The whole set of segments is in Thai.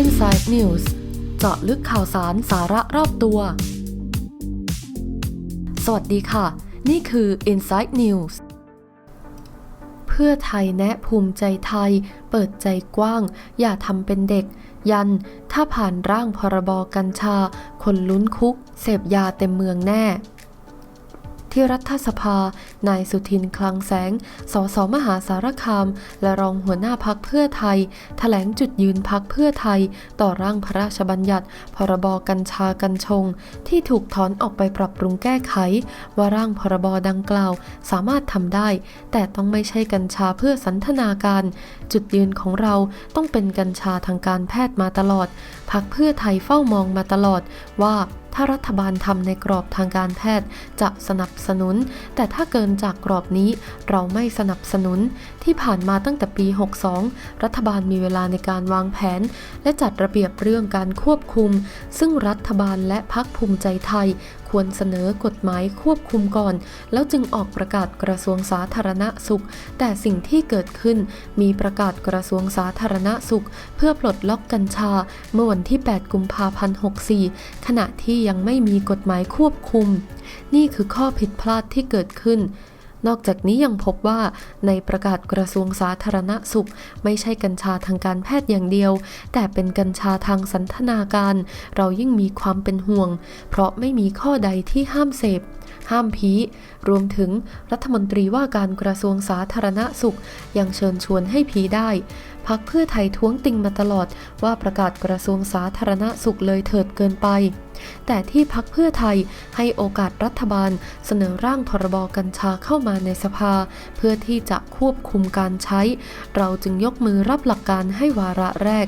Inside News เจาะลึกข่าวสารสาระรอบตัว สวัสดีค่ะ นี่คือ Inside News เพื่อไทยแนะภูมิใจไทย เปิดใจกว้าง อย่าทำเป็นเด็ก ยัน ถ้าผ่านร่างพรบกัญชา คนลุ้นคุก เสพยาเต็มเมืองแน่ ที่รัฐสภา นายสุทินคลังแสง สสมหาสารคาม และรองหัวหน้าพักเพื่อไทยแถลงจุดยืนพักเพื่อไทย ต่อร่างพระราชบัญญัติ พรบกัญชากัญชง ที่ถูกถอนออกไปปรับปรุงแก้ไข ว่าร่างพรบดังกล่าวสามารถทำได้ แต่ต้องไม่ใช่กัญชาเพื่อสันทนาการ จุดยืนของเราต้องเป็นกัญชาทางการแพทย์มาตลอดพักเพื่อไทยเฝ้ามองมาตลอดว่า ถ้ารัฐบาลทำในกรอบทางการแพทย์จะสนับสนุน แต่ถ้าเกินจากกรอบนี้เราไม่สนับสนุน ที่ผ่านมาตั้งแต่ปี 62 รัฐบาลมีเวลาในการวางแผน และจัดระเบียบเรื่องการควบคุม ซึ่งรัฐบาลและพักภูมิใจไทยควรเสนอกฎหมายควบคุมก่อน แล้วจึงออกประกาศกระทรวงสาธารณสุข แต่สิ่งที่เกิดขึ้นมีประกาศกระทรวงสาธารณสุข เพื่อปลดล็อกกัญชา เมื่อวันที่ 8 กุมภาพันธ์ 64 ขณะที่ยังไม่มีกฎหมายควบคุม นี่คือข้อผิดพลาดที่เกิดขึ้น นอกจากนี้ยังพบว่าในประกาศกระทรวงสาธารณสุข ไม่ใช่กัญชาทางการแพทย์อย่างเดียว แต่เป็นกัญชาทางสันทนาการ เรายิ่งมีความเป็นห่วง เพราะไม่มีข้อใดที่ห้ามเสพ ห้ามพีรวมถึงรัฐมนตรีว่าการกระทรวงสาธารณสุข ยังเชิญชวนให้พีได้พักเพื่อไทยท้วงติงมาตลอดว่าประกาศกระทรวงสาธารณสุขเลยเถิดเกินไป แต่ที่พักเพื่อไทยให้โอกาสรัฐบาลเสนอร่างพรบกัญชาเข้ามาในสภา เพื่อที่จะควบคุมการใช้ เราจึงยกมือรับหลักการให้วาระแรก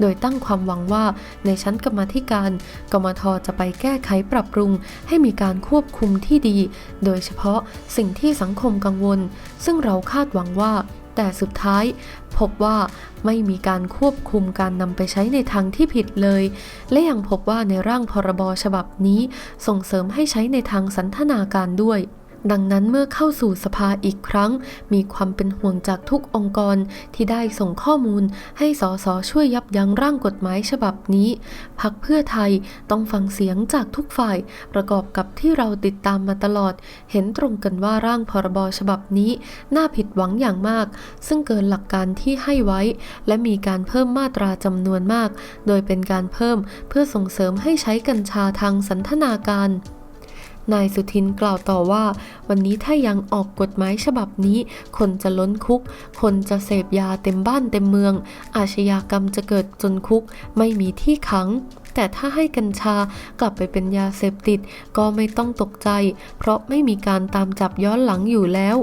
โดยตั้งความหวังว่าในชั้นกรรมธิการ กมทจะไปแก้ไขปรับปรุง ให้มีการควบคุมที่ดี โดยเฉพาะสิ่งที่สังคมกังวล ซึ่งเราคาดหวังว่า แต่สุดท้ายพบว่าไม่มีการควบคุมการนำไปใช้ในทางที่ผิดเลย และยังพบว่าในร่างพรบฉบับนี้ส่งเสริมให้ใช้ในทางสันทนาการด้วย ดังนั้นเมื่อเข้าสู่สภาอีกครั้ง มีความเป็นห่วงจากทุกองค์กรที่ได้ส่งข้อมูลให้สสช่วยยับยั้งร่างกฎหมายฉบับนี้ พักเพื่อไทยต้องฟังเสียงจากทุกฝ่ายประกอบกับที่เราติดตามมาตลอด เห็นตรงกันว่าร่างพรบฉบับนี้ น่าผิดหวังอย่างมาก ซึ่งเกินหลักการที่ให้ไว้ และมีการเพิ่มมาตราจำนวนมาก โดยเป็นการเพิ่มเพื่อส่งเสริมให้ใช้กัญชาทางสันทนาการ นายสุทินกล่าวต่อว่า วันนี้ถ้ายังออกกฎหมายฉบับนี้ คนจะล้นคุก คนจะเสพยาเต็มบ้านเต็มเมือง อาชญากรรมจะเกิดจนคุก ไม่มีที่ขังแต่ถ้าให้กัญชากลับไปเป็นยาเสพติดก็ไม่ต้องตกใจ เพราะไม่มีการตามจับย้อนหลังอยู่แล้ว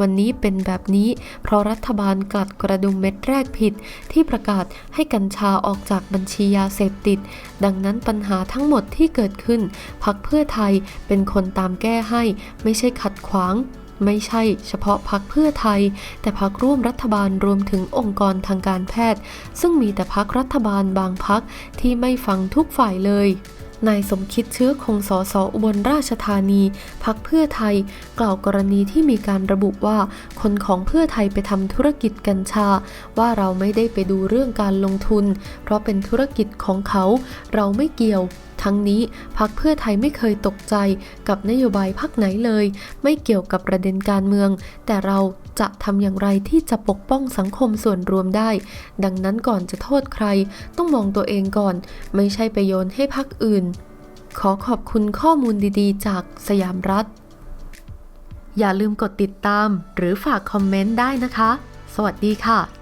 วันนี้เป็นแบบนี้ เพราะรัฐบาลกลัดกระดุมเม็ดแรกผิด ที่ประกาศให้กัญชาออกจากบัญชียาเสพติด ดังนั้นปัญหาทั้งหมดที่เกิดขึ้นพักเพื่อไทยเป็นคนตามแก้ให้ ไม่ใช่ขัดขวางไม่ใช่เฉพาะพักเพื่อไทย แต่พักร่วมรัฐบาลรวมถึงองค์กรทางการแพทย์ ซึ่งมีแต่พักรัฐบาลบางพักที่ไม่ฟังทุกฝ่ายเลย นายสมคิดเชื้อคงสอสออุบลราชธานีพักเพื่อไทย กล่าวกรณีที่มีการระบุว่า คนของเพื่อไทยไปทำธุรกิจกัญชา ว่าเราไม่ได้ไปดูเรื่องการลงทุน เพราะเป็นธุรกิจของเขา เราไม่เกี่ยวทั้งนี้พักเพื่อไทยไม่เคยตกใจกับนโยบายพักไหนเลย ไม่เกี่ยวกับประเด็นการเมือง แต่เราจะทำอย่างไรที่จะปกป้องสังคมส่วนรวมได้ ดังนั้นก่อนจะโทษใคร ต้องมองตัวเองก่อน ไม่ใช่ไปโยนให้พักอื่น ขอขอบคุณข้อมูลดีๆ จากสยามรัฐ อย่าลืมกดติดตาม หรือฝากคอมเมนต์ได้นะคะ สวัสดีค่ะ